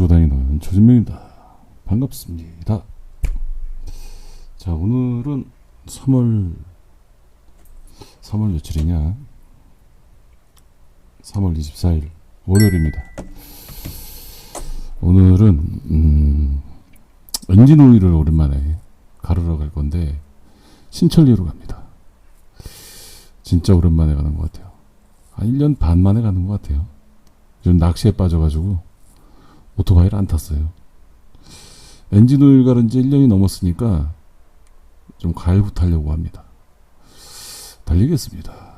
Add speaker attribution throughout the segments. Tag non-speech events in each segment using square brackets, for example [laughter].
Speaker 1: 모시고 다니는 조진명입니다. 반갑습니다. 자, 오늘은 3월 3월 며칠이냐? 3월 24일 월요일입니다. 오늘은 음, 엔진 오일을 오랜만에 가르러 갈 건데 신천리로 갑니다. 진짜 오랜만에 가는 것 같아요. 한 1년 반 만에 가는 것 같아요. 요즘 낚시에 빠져가지고 오토바이를 안 탔어요. 엔진 오일 가른 지 1년이 넘었으니까 좀 갈부 타려고 합니다. 달리겠습니다.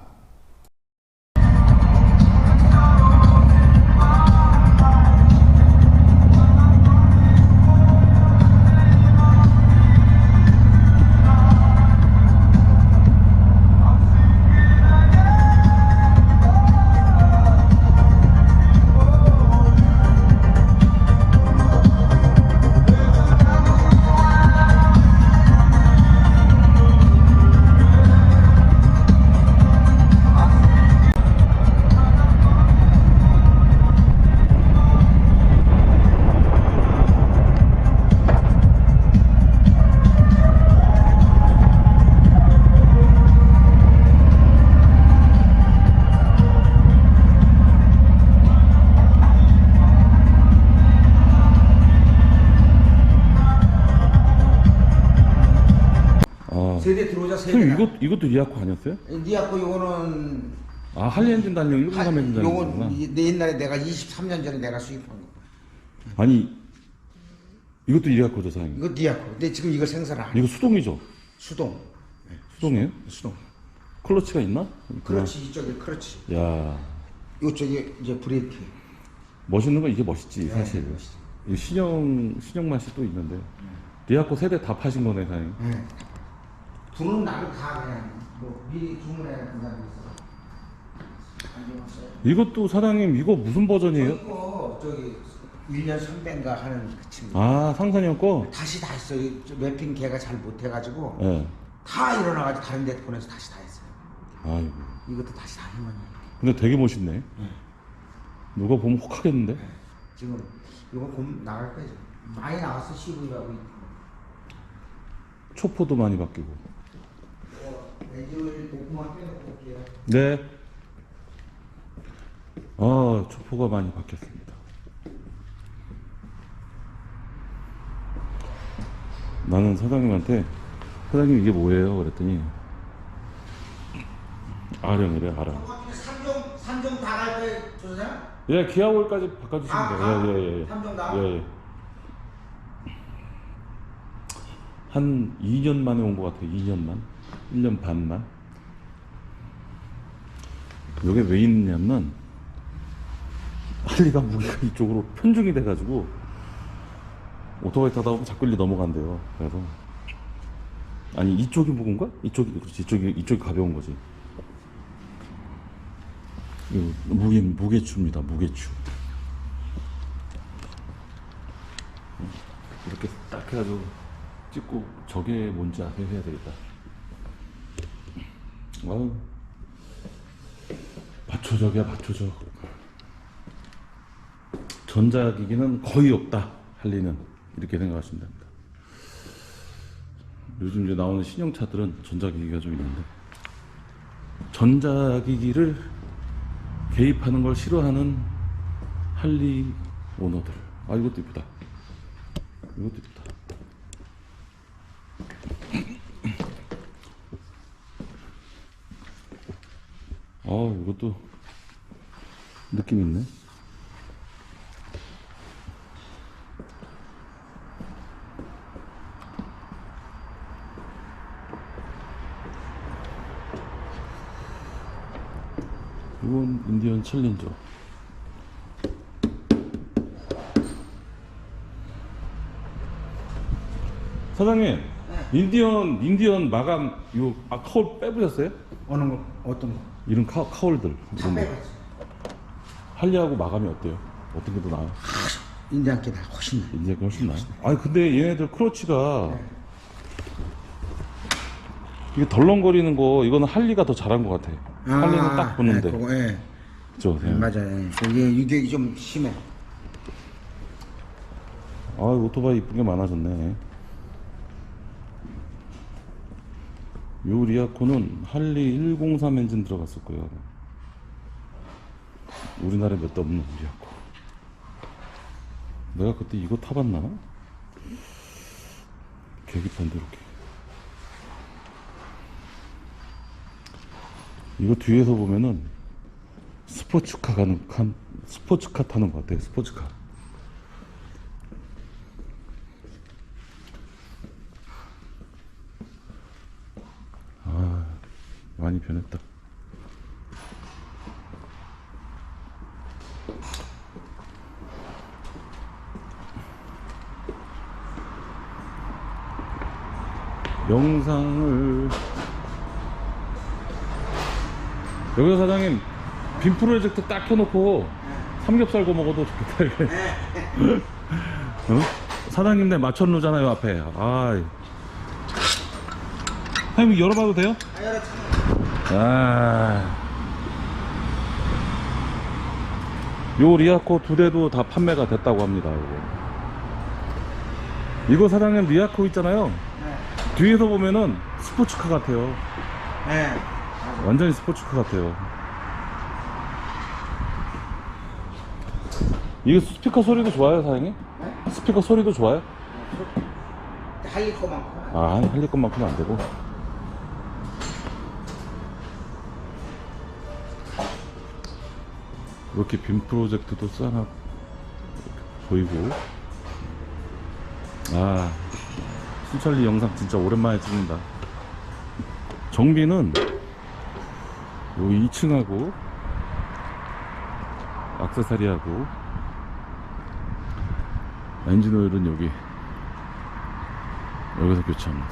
Speaker 1: 이것 이것도 리아코 아니었어요?
Speaker 2: 니아코 요거는
Speaker 1: 아 할리 엔진 달력 일본
Speaker 2: 하-
Speaker 1: 엔진 이-
Speaker 2: 내 옛날에 내가 23년 전에 내가 수입한 거.
Speaker 1: 아니 이것도 리아코죠 사장님.
Speaker 2: 이거 니아코. 근데 지금 이거 생산 안 해.
Speaker 1: 이거 수동이죠?
Speaker 2: 수동.
Speaker 1: 수동이에요?
Speaker 2: 수동.
Speaker 1: 클러치가 있나?
Speaker 2: 그렇지 이쪽에 그렇지.
Speaker 1: 야
Speaker 2: 이쪽에 이제 브레이크.
Speaker 1: 멋있는 건 이게 멋있지 사실. 이 신형 신형 맛이 또 있는데 리아코 세대 다 파신 거네 사장님.
Speaker 2: 네. 불은 나를 다 그냥 뭐 미리 된다고 해서. 안녕하세요.
Speaker 1: 이것도 사장님 이거 무슨 버전이에요?
Speaker 2: 이거 저기 1년 선배인가 하는 그 친구.
Speaker 1: 아 상산형 거.
Speaker 2: 다시 다 했어요. 저 랩핑 걔가 잘 못해가지고
Speaker 1: 예.
Speaker 2: 다 일어나가지고 다른 데 보내서 다시 다 했어요.
Speaker 1: 아이고.
Speaker 2: 이것도 다시 다 해만
Speaker 1: 근데 되게 멋있네. 누가 보면 혹하겠는데?
Speaker 2: 지금 이거 곰 나갈 거죠. 많이 나왔어 CV하고
Speaker 1: 초포도 많이 바뀌고. 네. 아, 초포가 많이 바뀌었습니다. 나는 사장님한테 사장님 이게 뭐예요? 그랬더니 아령이래 아령.
Speaker 2: 삼종 삼종 다갈 거예요, 조사장?
Speaker 1: 예, 기아월까지 바꿔주시면 돼요.
Speaker 2: 아,
Speaker 1: 예, 예, 예.
Speaker 2: 삼종 다?
Speaker 1: 예, 예. 한 2년 만에 온 것 같아요. 2년만. 1년 반만. 이게 왜 있냐면, 할리가 무게가 이쪽으로 편중이 돼가지고, 오토바이 타다 보면 자꾸 일리 넘어간대요. 그래서. 아니, 이쪽이 무거운가? 이쪽이, 그렇지. 이쪽이, 이쪽이 가벼운 거지. 무게, 무게추입니다. 무게추. 이렇게 딱 해가지고 찍고 저게 뭔지 해야 되겠다. 아유, 맞춰적이야 맞춰적. 전자기기는 거의 없다. 할리는 이렇게 생각하시면 됩니다. 요즘 이제 나오는 신형차들은 전자기기가 좀 있는데 전자기기를 개입하는 걸 싫어하는 할리 오너들. 아 이것도 이쁘다. 이것도 이쁘다. 아 이것도 느낌 있네. 이건 인디언 챌린저. 사장님, 인디언 인디언 마감 요 아, 카울 빼보셨어요?
Speaker 2: 어느 거 어떤 거?
Speaker 1: 이런 카, 카울들
Speaker 2: 다
Speaker 1: 이런 거. 할리하고 마감이 어때요? 어떤 게 더 나아요?
Speaker 2: 인디안 게다 훨씬 나.
Speaker 1: 이제 훨씬 나아요? 아니 근데 얘네들 크러치가 이게 덜렁거리는 거 이거는 할리가 더 잘한 것 같아. 할리는 딱 붙는데.
Speaker 2: 네, 그거, 예.
Speaker 1: 그죠? 네.
Speaker 2: 맞아요. 예. 이게 유격이 좀 심해.
Speaker 1: 아 오토바이 이쁜 게 많아졌네 요 리아코는 할리 103 엔진 들어갔을 거예요. 우리나라에 몇 대 없는 리아코 내가 그때 이거 타봤나? 계기판도 이렇게. 이거 뒤에서 보면은 스포츠카 가는 칸 스포츠카 타는 것 같아 스포츠카 많이 변했다. 영상을 여기서 사장님 빔 프로젝트 딱 켜놓고 삼겹살 구워 먹어도 좋겠다 이게. [laughs] 어? 사장님 네 맞춰놓잖아요 앞에. 아 사장님 열어봐도 돼요?
Speaker 2: 아, 열어
Speaker 1: 아. 요 리아코 두 대도 다 판매가 됐다고 합니다 이거 이거 사장님 리아코 있잖아요
Speaker 2: 네.
Speaker 1: 뒤에서 보면은 스포츠카 같아요
Speaker 2: 네.
Speaker 1: 완전히 스포츠카 같아요. 이게 스피커 소리도 좋아요, 사장님?
Speaker 2: 네?
Speaker 1: 스피커 소리도 좋아요?
Speaker 2: 할릴 거 많고.
Speaker 1: 아, 할릴 것만큼은 안 되고. 이렇게 빔 프로젝트도 싹 보이고. 아, 순찰리 영상 진짜 오랜만에 찍는다. 정비는 요 2층하고 악세사리하고 엔진 오일은 여기 여기서 교체합니다.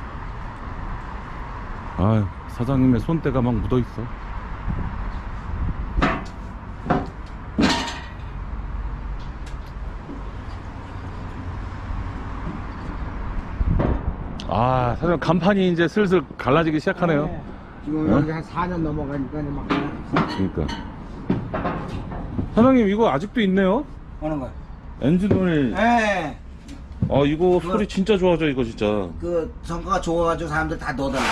Speaker 1: 아 사장님의 손때가 막 묻어 있어. 아 사장님 간판이 이제 슬슬 갈라지기 시작하네요.
Speaker 2: 네. 지금
Speaker 1: 네?
Speaker 2: 여기 한 4년 넘어가니까 이제 막
Speaker 1: 그러니까 사장님 이거 아직도 있네요.
Speaker 2: 하는 거야.
Speaker 1: 엔진 오일.
Speaker 2: 네.
Speaker 1: 아 이거
Speaker 2: 그거-
Speaker 1: 소리 진짜 좋아져 이거 진짜.
Speaker 2: 그 성과가 좋아가지고 사람들 다 넣어달라.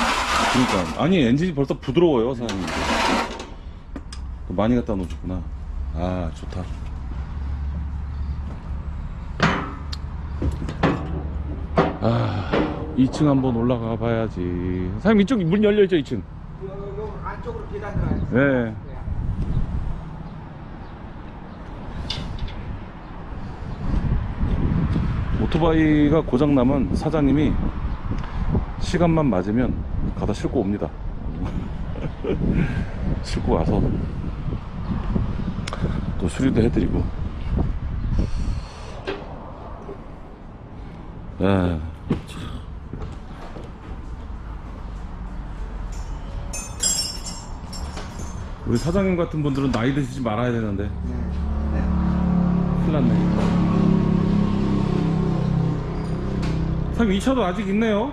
Speaker 1: 그러니까 아니 엔진이 벌써 부드러워요 사장님. 또 많이 갖다 놓으셨구나. 아 좋다. 아 2층 한번 올라가 봐야지. 사장님 이쪽 문 열려 있죠 2층.
Speaker 2: 요, 요 안쪽으로 계단 들어가야
Speaker 1: 네. 오토바이가 고장 나면 사장님이 시간만 맞으면 가다 싣고 옵니다. [laughs] 싣고 와서 또 수리도 해드리고. 아, 우리 사장님 같은 분들은 나이 드시지 말아야 되는데
Speaker 2: 네.
Speaker 1: 큰일 났네. 사장님 이 차도 아직 있네요.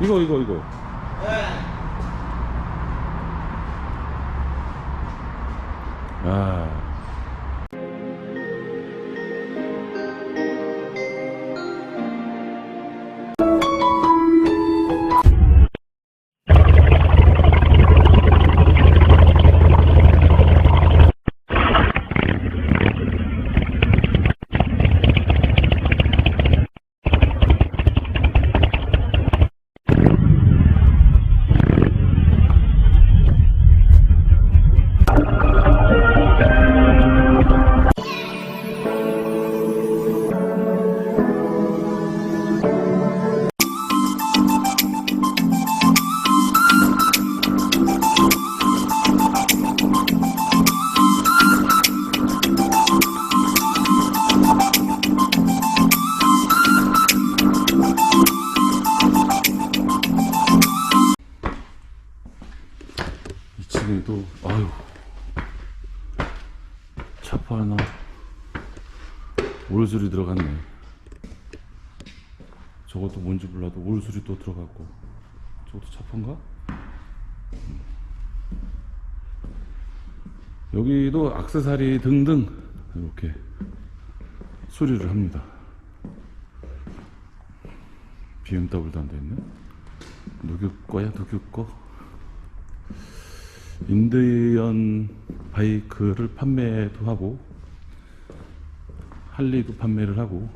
Speaker 1: 이거 이거 이거.
Speaker 2: 네.
Speaker 1: 아. 저것도? 음. 여기도 악세사리 등등 이렇게 수리를 합니다 BMW도 안 돼있네 누구 거야 누구 거 인디언 바이크를 판매도 하고 할리도 판매를 하고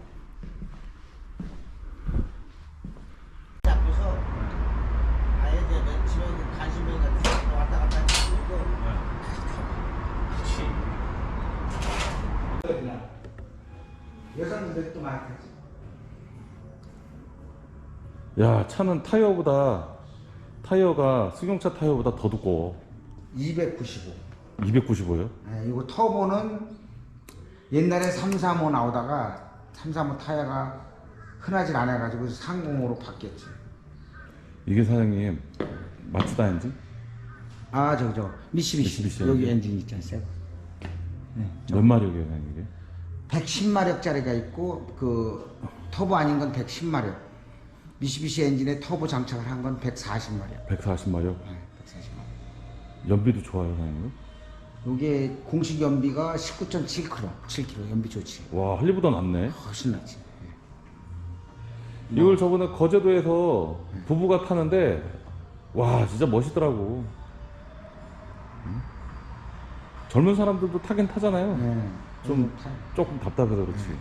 Speaker 2: 앞에서 아예 이제 맨 집에 그 간신뱅이 같은 거 왔다 갔다 하고 여성분들도 많겠지.
Speaker 1: 야 차는 타이어보다 타이어가 승용차 타이어보다 더 두꺼워
Speaker 2: 295.
Speaker 1: 295요?
Speaker 2: 네, 이거 터보는 옛날에 335 나오다가 335 타이어가 흔하질 않아가지고 30으로 바뀌었지.
Speaker 1: 이게 사장님 마츠다 엔진?
Speaker 2: 아, 저거, 저, 미시비시.
Speaker 1: 미쓰비시
Speaker 2: 여기
Speaker 1: 엔진.
Speaker 2: 엔진 있잖아요, 새 거.
Speaker 1: 몇 마력이에요 사장님 이게?
Speaker 2: 110마력짜리가 있고, 그, 터보 아닌 건 110마력. 미시비시 엔진에 터보 장착을 한 건 140마력.
Speaker 1: 140마력
Speaker 2: 네, 140마력.
Speaker 1: 연비도 좋아요 사장님
Speaker 2: 요게 공식 연비가 19.7km, 7km 연비 좋지.
Speaker 1: 와 할리보다 낫네
Speaker 2: 훨씬 낫지.
Speaker 1: 이걸 저번에 거제도에서 부부가 타는데 와 진짜 멋있더라고 응? 젊은 사람들도 타긴 타잖아요
Speaker 2: 네.
Speaker 1: 좀 조금 답답해서 그렇지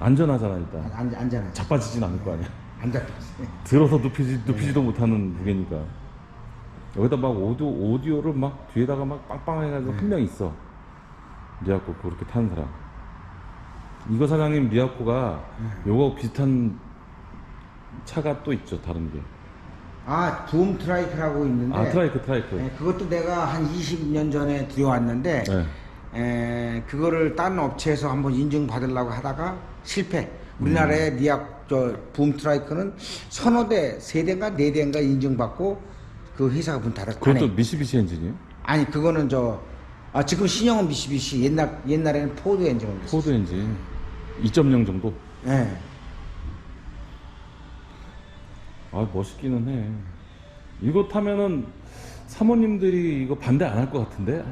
Speaker 1: 안전하잖아 일단
Speaker 2: 안, 안전하지.
Speaker 1: 자빠지진 않을 거 아니야
Speaker 2: 안 잡혔어.
Speaker 1: 들어서 눕히지, 눕히지도 못하는 무게니까 여기다 막 오디오, 오디오를 막 뒤에다가 막 빵빵 해가지고 한 명 있어 리아코 그렇게 타는 사람 이거 사장님 리아코가 요거 비슷한 차가 또 있죠 다른 게
Speaker 2: 아, 붐 트라이크라고 있는데.
Speaker 1: 아 트라이크 트라이크
Speaker 2: 네, 그것도 내가 한 20년 전에 들여왔는데
Speaker 1: 네.
Speaker 2: 에, 그거를 다른 업체에서 한번 인증 받으려고 하다가 실패. 우리나라의
Speaker 1: 음.
Speaker 2: 니악 저 붐 트라이크는 서너 대, 세 대인가 네 대인가 인증받고 그 회사가 문 닫았. 안 해.
Speaker 1: 그것도 미시비시 엔진이에요?
Speaker 2: 아니 그거는 저 아, 지금 신형은 미시비시 옛날 옛날에는 포드 했어.
Speaker 1: 포드 엔진 2.0 정도?
Speaker 2: 네.
Speaker 1: 아 멋있기는 해 이거 타면은 사모님들이 이거 반대 안 할 것 같은데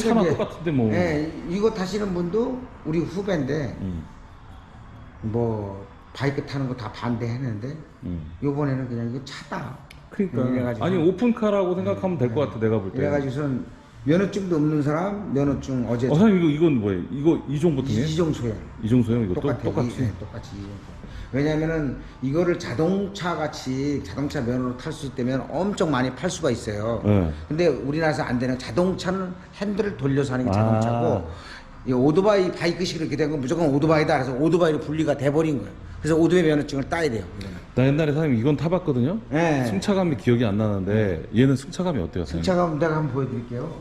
Speaker 1: 차랑
Speaker 2: 이제,
Speaker 1: 똑같은데 뭐
Speaker 2: 예, 이거 타시는 분도 우리 후배인데
Speaker 1: 음,
Speaker 2: 뭐 바이크 타는 거 다 반대했는데
Speaker 1: 음.
Speaker 2: 요번에는 그냥 이거 차다.
Speaker 1: 그러니까
Speaker 2: 이래가지고
Speaker 1: 아니 오픈카라고 생각하면 될 것 같아 내가 볼 때.
Speaker 2: 이래가지고선 면허증도 없는 사람 면허증 어제
Speaker 1: 어 사장님 이거 이건 뭐예요? 이거 이종 보통이에요?
Speaker 2: 이종 소형
Speaker 1: 이종 소 형 이것도
Speaker 2: 똑같아
Speaker 1: 똑같이.
Speaker 2: 이, 네, 똑같이 이종 소형. 왜냐면은 이거를 자동차 같이 자동차 면허로 탈 수 있다면 엄청 많이 팔 수가 있어요.
Speaker 1: 네.
Speaker 2: 근데 우리나라에서 안 되는 자동차는 핸들을 돌려서 하는 게
Speaker 1: 아.
Speaker 2: 자동차고 이 오토바이 바이크식 이렇게 된 건 무조건 오토바이다 그래서 오토바이로 분리가 돼버린 거예요. 그래서 오토바이 면허증을 따야 돼요. 이거는.
Speaker 1: 나 옛날에 사장님 이건 타봤거든요.
Speaker 2: 네.
Speaker 1: 승차감이 기억이 안 나는데 얘는 승차감이 어때요, 사장님?
Speaker 2: 승차감 내가 한번 보여드릴게요.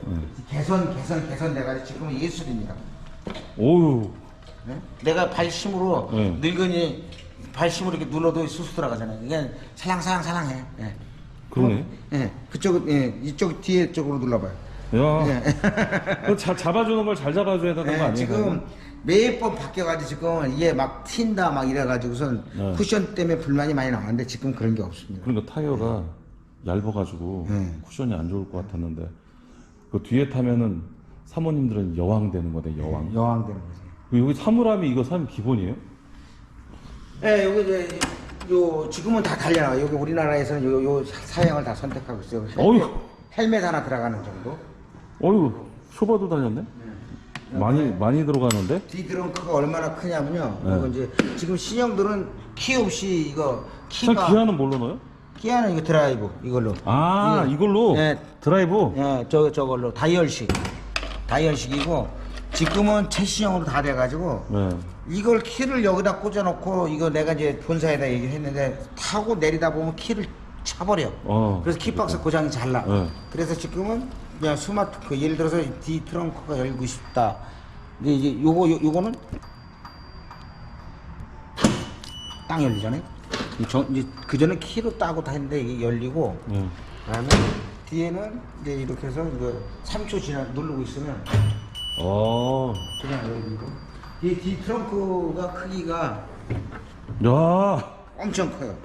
Speaker 2: 개선 개선 개선 내가 지금 예술입니다.
Speaker 1: 오우.
Speaker 2: 네? 내가 발심으로
Speaker 1: 네.
Speaker 2: 늙은이 발심으로 이렇게 눌러도 수수 들어가잖아요. 이게 살랑살랑 살랑해. 예.
Speaker 1: 그러네.
Speaker 2: 예. 그쪽 예. 이쪽 뒤에 쪽으로 눌러봐요.
Speaker 1: 야. 그거 자, 잡아주는 걸 잘 잡아줘야 되는
Speaker 2: 예,
Speaker 1: 거 아니에요?
Speaker 2: 지금 매번 바뀌어가지고 지금 이게 막 튄다 막 이래가지고선
Speaker 1: 네.
Speaker 2: 쿠션 때문에 불만이 많이 나왔는데 지금 그런 게 없습니다.
Speaker 1: 그러니까 타이어가 얇아가지고
Speaker 2: 네.
Speaker 1: 쿠션이 안 좋을 것 같았는데 그 뒤에 타면은 사모님들은 여왕 되는 거네, 여왕.
Speaker 2: 여왕 되는 거죠.
Speaker 1: 그 여기 사물함이 이거 사면 기본이에요?
Speaker 2: 예, 여기 이제 요 지금은 다 달려나요. 여기 우리나라에서는 요, 요 사양을 다 선택하고 있어요. 헬멧,
Speaker 1: 어휴.
Speaker 2: 헬멧 하나 들어가는 정도.
Speaker 1: 어휴, 쇼바도 달렸네? 많이, 많이 들어가는데?
Speaker 2: 뒤 드렁크가 얼마나 크냐면요.
Speaker 1: 네.
Speaker 2: 이거 이제 지금 신형들은 키 없이 이거
Speaker 1: 참
Speaker 2: 키가
Speaker 1: 기아는 뭘로 넣어요?
Speaker 2: 기아는 이거 드라이브 이걸로.
Speaker 1: 아,
Speaker 2: 이거-
Speaker 1: 이걸로?
Speaker 2: 네.
Speaker 1: 드라이브?
Speaker 2: 예, 저 저걸로 다이얼식. 다이얼식이고 지금은 최신형으로 다 돼가지고
Speaker 1: 네.
Speaker 2: 이걸 키를 여기다 꽂아놓고 이거 내가 이제 본사에다 얘기를 했는데 타고 내리다 보면 키를 차버려.
Speaker 1: 어.
Speaker 2: 그래서 키박스 고장이 잘 나.
Speaker 1: 네.
Speaker 2: 그래서 지금은 그냥 스마트 그 예를 들어서 뒤 트렁크가 열고 싶다. 근데 이제 요거 요, 요거는 땅 열리잖아요. 이 저- 이제 그 전에 키로 따고 다 했는데 이게 열리고
Speaker 1: 네.
Speaker 2: 그다음에 뒤에는 이제 이렇게 해서 이거 3초 지나 누르고 있으면
Speaker 1: 어.
Speaker 2: 그냥 열리고 뒤, 뒤 트렁크가 크기가
Speaker 1: 야.
Speaker 2: 엄청 커요.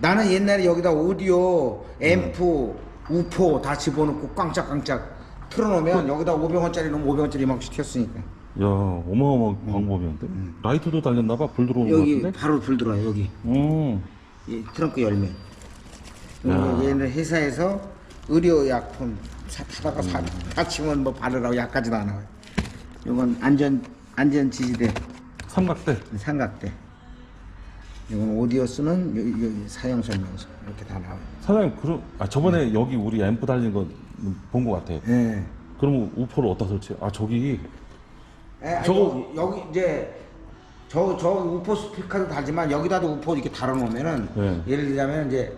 Speaker 2: 나는 옛날에 여기다 오디오, 앰프, 우포 다 집어넣고 꽝짝꽝짝 틀어놓으면 여기다 500원짜리 놓으면 500원짜리 이만큼 튀었으니까
Speaker 1: 야, 어마어마한 방법이었는데? 라이트도 달렸나봐, 불 들어오는 거
Speaker 2: 여기
Speaker 1: 같은데?
Speaker 2: 바로 불 들어와요 여기
Speaker 1: 음.
Speaker 2: 이 트렁크 열면.
Speaker 1: 야.
Speaker 2: 얘는 회사에서 의료약품 사, 타다가 사, 다치면 뭐 바르라고 약까지도 안 나와요. 이건 안전 안전 지지대
Speaker 1: 삼각대.
Speaker 2: 삼각대. 이건 오디오스는 여기, 여기 사용 설명서 이렇게 다 나와요.
Speaker 1: 사장님 그럼 아 저번에 여기 우리 앰프 달린 거 본 거 같아.
Speaker 2: 예.
Speaker 1: 그러면 우포를 어디다 설치? 아 저기
Speaker 2: 에, 아니,
Speaker 1: 저거-
Speaker 2: 여기, 여기 이제 저, 저 우포 스피커도 달지만 여기다도 우포 이렇게 달아놓으면은
Speaker 1: 네.
Speaker 2: 예를 들자면 이제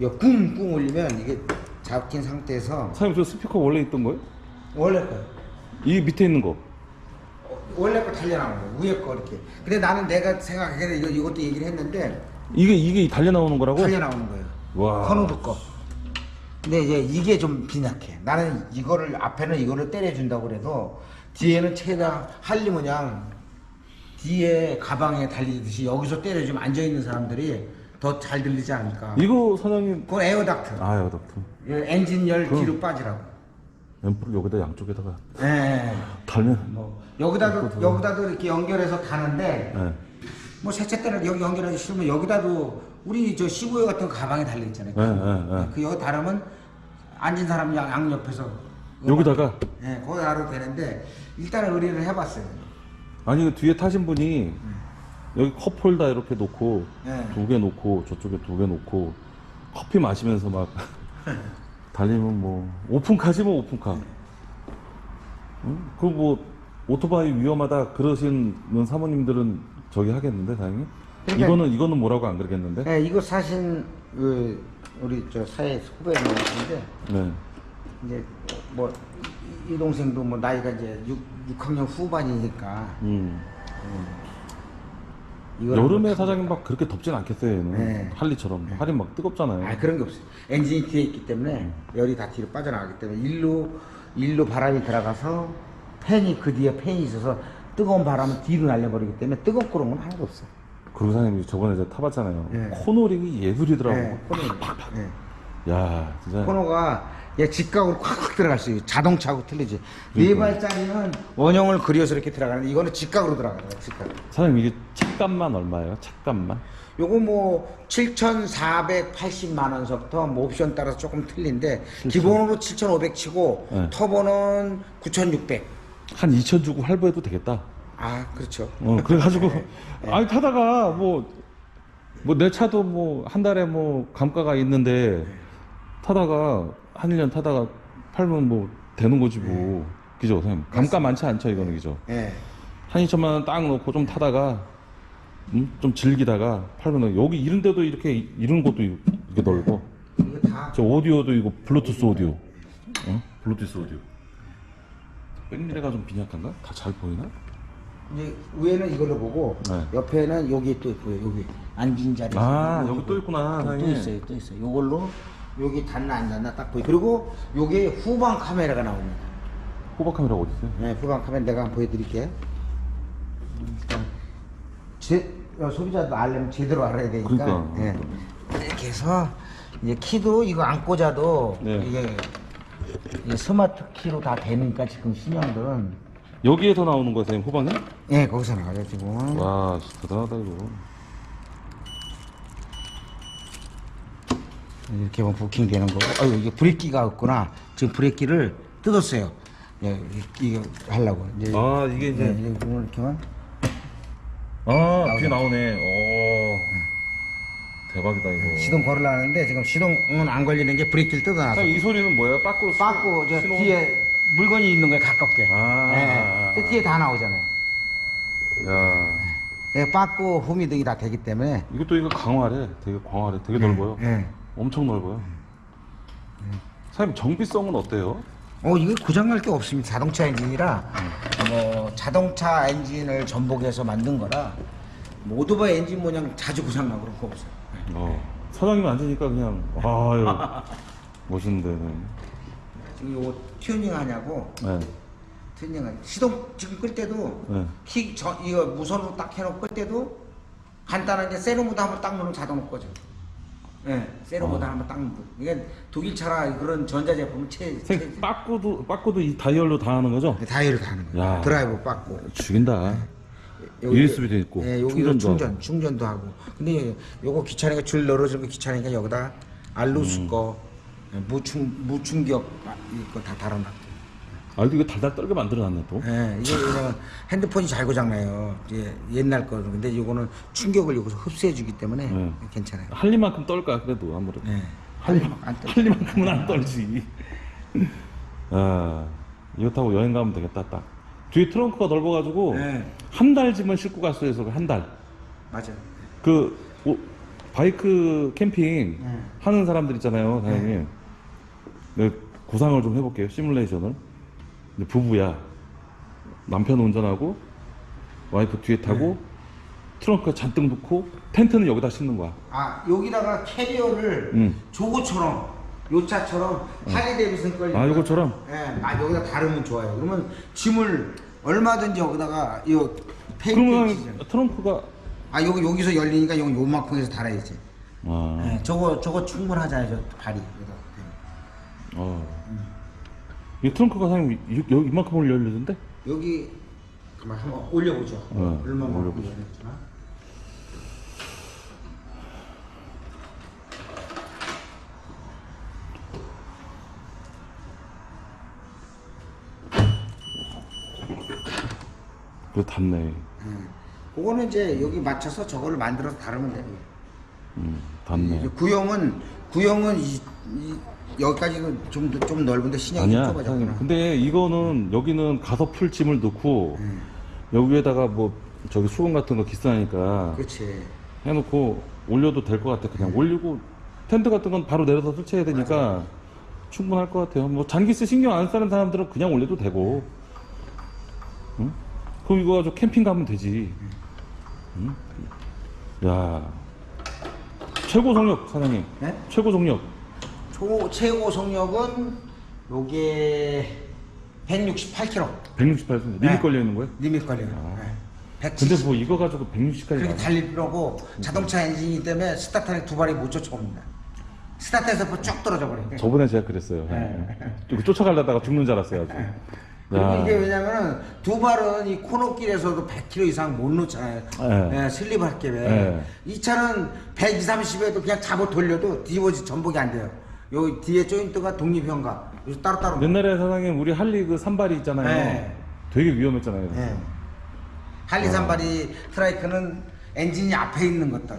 Speaker 2: 꿍꿍 울리면 이게 잡힌 상태에서
Speaker 1: 사장님 저 스피커 원래 있던 거예요?
Speaker 2: 원래
Speaker 1: 거이 밑에 있는 거.
Speaker 2: 원래 거 달려나온 거 위에 거 이렇게. 근데 나는 내가 생각하기에는 이거, 이것도 얘기를 했는데
Speaker 1: 이게 이게 달려 나오는 거라고?
Speaker 2: 달려나오는 거예요
Speaker 1: 와.
Speaker 2: 커노드 거. 근데 이제 이게 좀 빈약해. 나는 이거를 앞에는 이거를 때려준다고 그래도 뒤에는 최대한 할리 모양 뒤에 가방에 달리듯이 여기서 때려주면 앉아있는 사람들이 더 잘 들리지 않을까.
Speaker 1: 이거 사장님
Speaker 2: 그건 에어닥트.
Speaker 1: 아 여덕트.
Speaker 2: 이 엔진 열 뒤로 빠지라고
Speaker 1: 앰프를 여기다 양쪽에다가
Speaker 2: 예, 예.
Speaker 1: 달면
Speaker 2: 뭐 여기다도 여기다도 이렇게 연결해서 다는데
Speaker 1: 네.
Speaker 2: 뭐 셋째 때는 여기 연결하기 싫으면 여기다도 우리 저 시구에 같은 가방에 달려 있잖아요.
Speaker 1: 네, 네, 네.
Speaker 2: 그 여기 다르면 앉은 사람 양, 양 옆에서
Speaker 1: 여기다가
Speaker 2: 예, 거기 알아도 되는데 일단은 의뢰를 해봤어요.
Speaker 1: 아니 그 뒤에 타신 분이 여기 컵홀더 이렇게 놓고
Speaker 2: 네.
Speaker 1: 두 개 놓고 저쪽에 두 개 놓고 커피 마시면서 막 [laughs] 달리면 뭐 오픈카지 뭐 오픈카. 응? 그뭐 오토바이 위험하다 그러시는 사모님들은 저기 하겠는데 다행히.
Speaker 2: 그러니까-
Speaker 1: 이거는 이거는 뭐라고 안 그러겠는데?
Speaker 2: 예, 이거 사신 그 우리 저 사회 후배님인데
Speaker 1: 네.
Speaker 2: 이제 뭐 이 동생도 뭐 나이가 이제 6, 6학년 후반이니까
Speaker 1: 음.
Speaker 2: 이거를
Speaker 1: 여름에
Speaker 2: 뭐
Speaker 1: 사장님 막 그렇게 덥진 않겠어요 얘는
Speaker 2: 네.
Speaker 1: 할리처럼 할리 막 뜨겁잖아요.
Speaker 2: 아 그런 게 없어요. 엔진이 뒤에 있기 때문에 열이 다 뒤로 빠져나가기 때문에 일로 일로 바람이 들어가서 팬이 그 뒤에 팬이 있어서 뜨거운 바람은 뒤로 날려버리기 때문에 뜨겁고 그런 건 하나도 없어 요.
Speaker 1: 그리고 사장님이 저번에 제가 타봤잖아요.
Speaker 2: 네.
Speaker 1: 코너링이 예술이더라고.
Speaker 2: 네, 코너. 네.
Speaker 1: 야, 진짜.
Speaker 2: 코너가 얘 직각으로 콱콱 들어갈 수 있어요. 자동차하고 틀리지. 네 발짜리는 원형을 그려서 이렇게 들어가는데 이거는 직각으로 들어가요. 직각.
Speaker 1: 사장님 이게 착값만 얼마예요? 착값만?
Speaker 2: 요거 뭐 7,480만 원서부터 뭐 옵션 따라서 조금 틀린데 기본으로 7,500 치고
Speaker 1: 네.
Speaker 2: 터보는 9,600.
Speaker 1: 한 2천 주고 할부해도 되겠다.
Speaker 2: 아 그렇죠.
Speaker 1: 어, 그래가지고 [laughs] 아니 타다가 뭐 뭐 내 차도 뭐 한 달에 뭐 감가가 있는데 타다가 한 1년 타다가 팔면 뭐 되는 거지 뭐. 그죠, 선생님? 감가 많지 않죠, 이거는 그죠?
Speaker 2: 예.
Speaker 1: 한 2천만 원딱 놓고 좀 타다가 음? 좀 즐기다가 팔면 여기 이런 데도 이렇게 이런 것도 이렇게 넓고
Speaker 2: 이거 다
Speaker 1: 저 오디오도 이거 블루투스 오디오 어? 블루투스 오디오 백미래가 좀 빈약한가? 다 잘 보이나?
Speaker 2: 이제 위에는 이걸로 보고
Speaker 1: 네.
Speaker 2: 옆에는 여기 또 있고요. 여기 앉은 자리.
Speaker 1: 아 여기 또 있구나
Speaker 2: 또
Speaker 1: 사장님.
Speaker 2: 있어요. 또 있어요. 요걸로 여기 닿나 안 닿나 딱 보이. 그리고 요게 후방 카메라가 나옵니다.
Speaker 1: 호박 카메라 어디 있어요?
Speaker 2: 네, 후방 카메라 내가 한번 보여드릴게. 제 어, 소비자도 알려면 제대로 알아야 되니까.
Speaker 1: 그러니까.
Speaker 2: 예. 이렇게 해서 이제 키도 이거 안 꽂아도
Speaker 1: 네.
Speaker 2: 이게 이 스마트 키로 다 되니까 지금 신형들은
Speaker 1: 여기에서 나오는 거예요 선생님 호박이?
Speaker 2: 예 거기서 나와요 지금.
Speaker 1: 와 진짜 대단하다 이거
Speaker 2: 이렇게 보면 부킹 되는 거고. 아유, 이게 브레이크가 없구나. 지금 브레이크를 뜯었어요. 예, 이- 이거 하려고. 이제.
Speaker 1: 아 이게
Speaker 2: 예,
Speaker 1: 이제
Speaker 2: 이거 이렇게 하면.
Speaker 1: 아 뒤에 나오네 오 대박이다 이거
Speaker 2: 시동 걸으려는데 지금 시동은 안 걸리는 게 브레이크를 뜯어놔서.
Speaker 1: 사장님 이 소리는 뭐예요? 빠꾸
Speaker 2: 빠꾸, 저
Speaker 1: 신호-
Speaker 2: 뒤에 물건이 있는 거에 가깝게.
Speaker 1: 아.
Speaker 2: 예, 저 뒤에 다 나오잖아요.
Speaker 1: 야
Speaker 2: 예, 빠꾸, 후미 등이 다 되기 때문에.
Speaker 1: 이것도 이거 강화래 되게 광활해 되게 넓어요
Speaker 2: 예.
Speaker 1: 엄청 넓어요 사장님 정비성은 어때요?
Speaker 2: 어, 이거 고장날 게 없습니다. 자동차 엔진이라, 뭐, 자동차 엔진을 전복해서 만든 거라, 뭐 오토바이 엔진 모양 자주 고장나고 그런 거 없어요.
Speaker 1: 어 사장님 앉으니까 그냥 아유 [laughs] 멋있는데 네.
Speaker 2: 지금 요거 튜닝 하냐고,
Speaker 1: 네.
Speaker 2: 튜닝 하냐. 시동 지금 끌 때도,
Speaker 1: 네.
Speaker 2: 키, 저, 이거 무선으로 딱 해놓고 끌 때도, 간단하게 세로 모드 한번 딱 누르면 자동으로 꺼져. 예, 세로 모드 한번 딱 누르고. 이게 독일 차라 그런 전자제품은 최,
Speaker 1: 빠꾸도 빠꾸도 이 다이얼로 다 하는 거죠?
Speaker 2: 다이얼을 다 하는 거예요.
Speaker 1: 야.
Speaker 2: 드라이브 빠꾸.
Speaker 1: 죽인다 USB 돼 있고
Speaker 2: 예, 여기도
Speaker 1: 충전도
Speaker 2: 충전,
Speaker 1: 하고.
Speaker 2: 충전도 하고. 근데 요거 귀찮으니까 줄 늘어지는 거 귀찮으니까 여기다 알루스
Speaker 1: 음.
Speaker 2: 거 예, 무충 무충격 이거 다 달아놨고.
Speaker 1: 아 이거 달달 떨게 만들어놨네 또.
Speaker 2: 예, 이게 왜냐면 핸드폰이 잘 고장나요. 이제 옛날 거는 근데 이거는 충격을 여기서 흡수해주기 때문에
Speaker 1: 네.
Speaker 2: 괜찮아요.
Speaker 1: 할리만큼 떨까 그래도 아무래도.
Speaker 2: 예.
Speaker 1: 할리
Speaker 2: 안 떨.
Speaker 1: 할리만큼은 안 떨지. 아 이거 타고 여행 가면 되겠다 딱. 뒤에 트렁크가 넓어가지고
Speaker 2: 네.
Speaker 1: 한 달 짐을 싣고 갈 수 있어 한 달.
Speaker 2: 맞아.
Speaker 1: 그 오, 바이크 캠핑
Speaker 2: 네.
Speaker 1: 하는 사람들 있잖아요, 사장님. 네, 구상을 좀 해볼게요, 시뮬레이션을. 부부야. 남편 운전하고 와이프 뒤에 타고 트렁크 잔뜩 놓고 텐트는 여기다 싣는 거야.
Speaker 2: 아 여기다가 캐리어를
Speaker 1: 음.
Speaker 2: 조거처럼 요 차처럼 하리 데이비슨 걸
Speaker 1: 아, 요거처럼?
Speaker 2: 예, 아, 여기다 다르면 좋아요. 그러면 짐을 얼마든지 여기다가 이
Speaker 1: 그러면
Speaker 2: 페인트
Speaker 1: 트렁크가
Speaker 2: 아 여기 여기서 열리니까 여기 요만큼 해서 달아야지.
Speaker 1: 아,
Speaker 2: 예, 저거 저거 충분하잖아요. 저 발이. 여기다.
Speaker 1: 어. 이 트렁크가 사장님 이- 여기 이만큼 열리던데?
Speaker 2: 여기 가만 한번 올려보죠.
Speaker 1: 어,
Speaker 2: 얼마만큼
Speaker 1: 올려보죠. 그래 닿네.
Speaker 2: 음. 그거는 이제 여기 맞춰서 저거를 만들어서 다르면 돼요.
Speaker 1: 음, 닿네.
Speaker 2: 이제 구형은 구형은 이, 이 여기까지는 좀 좀 넓은데 신형이
Speaker 1: 아니야,
Speaker 2: 좀
Speaker 1: 사장님.
Speaker 2: 좁아졌구나.
Speaker 1: 근데 이거는 여기는 가서 풀 짐을 넣고
Speaker 2: 음.
Speaker 1: 여기에다가 뭐 저기 수건 같은 거 기싸니까
Speaker 2: 그렇지.
Speaker 1: 해놓고 올려도 될 것 같아. 그냥 올리고 텐트 같은 건 바로 내려서 설치해야 되니까 충분할 것 같아요. 뭐 잔기스 신경 안 쓰는 사람들은 그냥 올려도 되고. 응? 그럼 이거 가지고 캠핑 가면 되지. 응? 야 최고 속력 사장님.
Speaker 2: 네?
Speaker 1: 최고 속력.
Speaker 2: 초 최고 속력은 요게 168km
Speaker 1: 168. 리밋
Speaker 2: 네.
Speaker 1: 걸려 있는 거예요?
Speaker 2: 리밋 걸려요.
Speaker 1: 아.
Speaker 2: 네.
Speaker 1: 근데
Speaker 2: 170.
Speaker 1: 뭐 이거 가지고 160까지
Speaker 2: 그렇게
Speaker 1: 나.
Speaker 2: 달릴 필요고 자동차 엔진이기 때문에 스타트를 두 발이 못 쫓아옵니다. 스타트에서 뭐쭉 떨어져 버려요.
Speaker 1: 저번에 제가 그랬어요.
Speaker 2: 네.
Speaker 1: 예. 쫓아가려다가 죽는 줄 알았어요. 아주.
Speaker 2: 그리고
Speaker 1: 야.
Speaker 2: 이게 왜냐면은 두 발은 이 코너길에서도 100km 이상 못 놓잖아요.
Speaker 1: 네.
Speaker 2: 예, 슬립할 게에
Speaker 1: 네.
Speaker 2: 이 차는 120, 30에도 그냥 잡아 돌려도 뒤집어지 전복이 안 돼요. 요 뒤에 조인트가 독립형가. 그래서 따로따로.
Speaker 1: 옛날에 사장님 우리 할리 그 산발이 있잖아요.
Speaker 2: 네.
Speaker 1: 되게 위험했잖아요.
Speaker 2: 예. 할리 산바리 트라이크는 엔진이 앞에 있는 것들.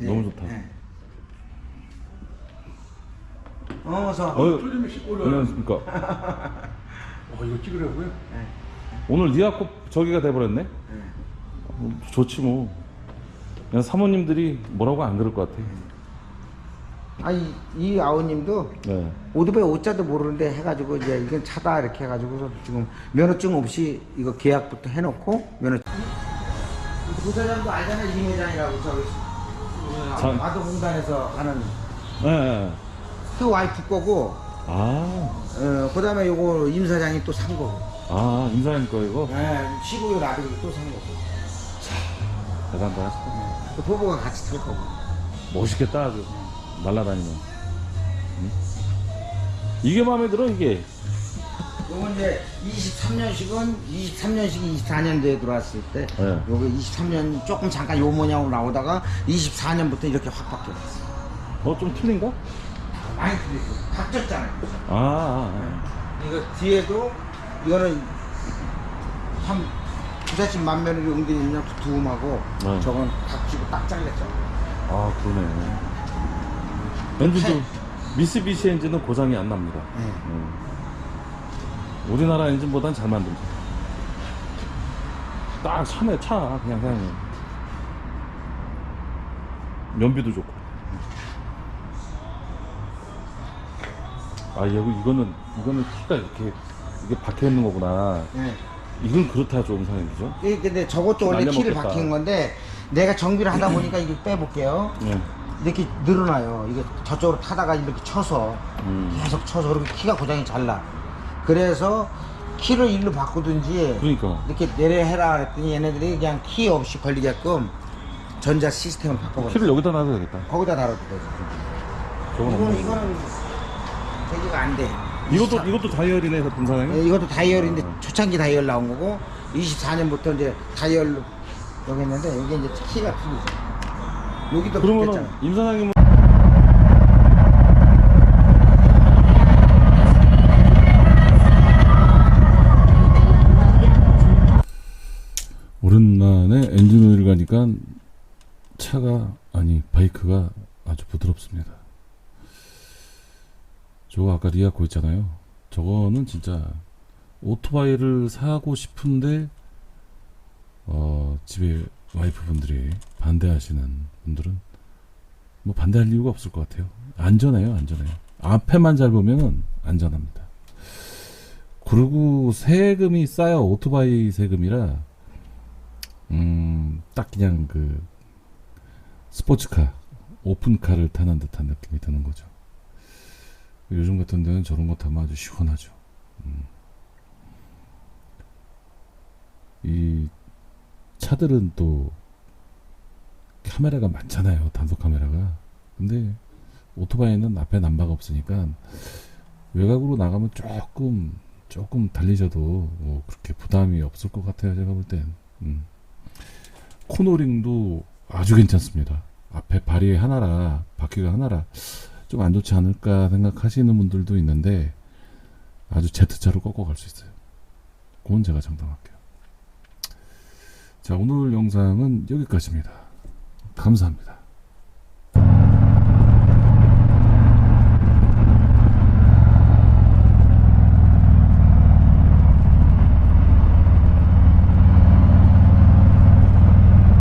Speaker 2: 예.
Speaker 1: 너무 좋다.
Speaker 2: 예. 어, 그래서
Speaker 1: 어,
Speaker 3: 쫄리면 씻고 올라가.
Speaker 1: 안녕하십니까. [laughs]
Speaker 3: 어, 이거 찍으려고요?
Speaker 1: 오늘 니아코 저기가 돼버렸네. 어, 좋지 뭐. 그냥 사모님들이 뭐라고 안 그럴 것 같아.
Speaker 2: 아이 이 아우님도
Speaker 1: 네.
Speaker 2: 오토바이 오자도 모르는데 해가지고 이제 이건 차다 이렇게 해가지고 지금 면허증 없이 이거 계약부터 해놓고 면허. 부사장도 알잖아 임 회장이라고 저기
Speaker 1: 참.
Speaker 2: 마도공단에서 하는
Speaker 1: 네. 네.
Speaker 2: 그 와이프 거고
Speaker 1: 아,
Speaker 2: 어, 그 다음에 요거 임 사장이 또 산 거고
Speaker 1: 아 임사님 거 이거
Speaker 2: 네, 시구요 나도 또산 거고
Speaker 1: 대단하다.
Speaker 2: 그 부부가 같이 탈 거고
Speaker 1: 멋있겠다 아주 날라다니면. 응? 이게 마음에 들어 이게.
Speaker 2: 요건 이제 23년식은 23년식이 24년도에 들어왔을 때
Speaker 1: 네.
Speaker 2: 요거 23년 조금 잠깐 요 모양으로 나오다가 24년부터 이렇게 확 바뀌었어
Speaker 1: 어 좀 틀린가?
Speaker 2: 많이 틀렸어 바뀌었잖아요
Speaker 1: 아, 아, 아.
Speaker 2: 이거 뒤에도 이거는 참 부잣집 용대 있냐 두음하고
Speaker 1: 네.
Speaker 2: 저건 각지고 딱 잘렸죠
Speaker 1: 아 그러네. 엔진도 미쓰비시 엔진은 고장이 안 납니다.
Speaker 2: 네.
Speaker 1: 음. 우리나라 엔진보단 잘 만들죠. 딱 차네 차 그냥 그냥 연비도 좋고. 아 이거 이거는 이거는 키가 이렇게 이게 박혀 있는 거구나.
Speaker 2: 예.
Speaker 1: 이건 그렇다 좋은 상황이죠.
Speaker 2: 이- 근데 저것도 원래 키를
Speaker 1: 날려먹겠다.
Speaker 2: 박힌 건데 내가 정비를 하다 보니까 이거 빼볼게요
Speaker 1: 예.
Speaker 2: 이렇게 늘어나요. 이게 저쪽으로 타다가 이렇게 쳐서
Speaker 1: 음.
Speaker 2: 계속 쳐서 그렇게 키가 고장이 잘 나. 그래서 키를 일로 바꾸든지
Speaker 1: 그러니까.
Speaker 2: 이렇게 내려 해라 했더니 얘네들이 그냥 키 없이 걸리게끔 전자 시스템을 바꿔버려.
Speaker 1: 키를 여기다 놔도 되겠다.
Speaker 2: 거기다 달아도 되지.
Speaker 1: 저건
Speaker 2: 이거는
Speaker 1: 없네.
Speaker 2: 이거는 되기가 안 돼.
Speaker 1: 이것도
Speaker 2: 24
Speaker 1: 이것도 다이얼이네 같은 사장님.
Speaker 2: 예, 이것도 다이얼인데 초창기 다이얼 나온 거고 24년부터 이제 다이얼로 여기 있는데 여기 이제 키가 풀리죠. 여기도
Speaker 1: 그러면은
Speaker 2: 붙겠잖아.
Speaker 1: 임 사장님은 오랜만에 엔진 오일 가니까 차가 아니 바이크가 아주 부드럽습니다. 저거 아까 리아코 있잖아요. 저거는 진짜 오토바이를 사고 싶은데 어 집에 와이프분들이 반대하시는 분들은 뭐 반대할 이유가 없을 것 같아요. 안전해요, 안전해요. 앞에만 잘 보면은 안전합니다. 그리고 세금이 싸요. 오토바이 세금이라 음, 딱 그냥 그 스포츠카, 오픈카를 타는 듯한 느낌이 드는 거죠. 요즘 같은 데는 저런 거 타면 아주 시원하죠. 음. 이 차들은 또 카메라가 많잖아요. 단속 카메라가. 근데 오토바이는 앞에 남바가 없으니까 외곽으로 나가면 조금 조금 달리셔도 뭐 그렇게 부담이 없을 것 같아요. 제가 볼 땐. 음. 코너링도 아주 괜찮습니다. 앞에 발이 하나라 바퀴가 하나라 좀 안 좋지 않을까 생각하시는 분들도 있는데 아주 Z차로 꺾어 갈 수 있어요. 그건 제가 장담할게요. 자 오늘 영상은 여기까지입니다. 감사합니다.